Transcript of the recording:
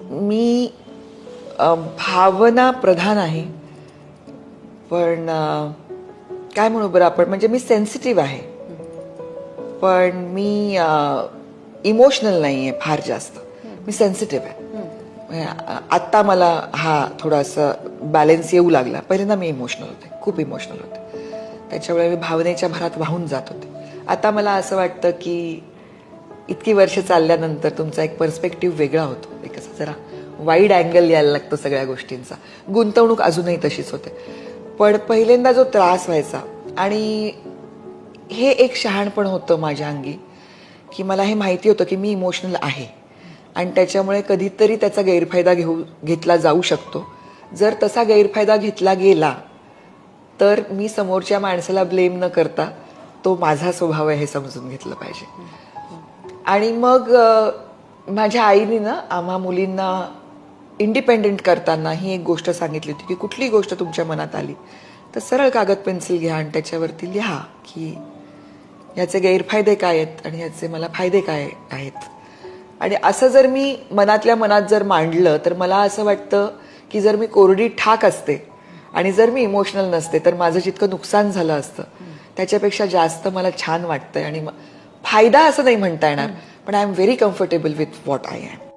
मी भावना प्रधान आहे. पण काय म्हणू बरं आपण? म्हणजे मी सेन्सिटिव्ह आहे. पण मी इमोशनल नाही आहे फार जास्त. मी सेन्सिटिव्ह आहे. म्हणजे, आत्ता मला हा थोडासा बॅलन्स येऊ लागला. पहिल्यांदा मी इमोशनल होते. खूप इमोशनल होते. त्याच्यामुळे मी भावनेच्या भरात वाहून जात होते. आता मला असं वाटतं की इतकी वर्ष चालल्यानंतर तुमचा एक पर्स्पेक्टिव्ह वेगळा होतो. एक असा जरा वाईड अँगल यायला लागतो सगळ्या गोष्टींचा. गुंतवणूक अजूनही तशीच होते. पण पहिल्यांदा जो त्रास व्हायचा आणि हे एक शहाणपण होतं माझ्या अंगी की मला हे माहिती होतं की मी इमोशनल आहे. आणि त्याच्यामुळे कधीतरी त्याचा गैरफायदा घेऊ घेतला जाऊ शकतो. जर तसा गैरफायदा घेतला गेला तर मी समोरच्या माणसाला ब्लेम न करता तो माझा स्वभाव आहे हे समजून घेतलं पाहिजे. आणि मग माझ्या आईने ना आम्हा मुलींना इंडिपेंडेंट करताना ही एक गोष्ट सांगितली होती की कुठलीही गोष्ट तुमच्या मनात आली? तर सरळ कागद पेन्सिल घ्या आणि त्याच्यावरती लिहा की याचे गैरफायदे काय आहेत आणि याचे मला फायदे काय आहेत. आणि असं जर मी मनातल्या मनात जर मांडलं तर मला असं वाटतं की जर मी कोरडी ठाक असते आणि जर मी इमोशनल नसते तर माझं जितकं नुकसान झालं असतं त्याच्यापेक्षा जास्त मला छान वाटतंय आणि फायदा असं नाही म्हणता येणार पण I am very comfortable with what I am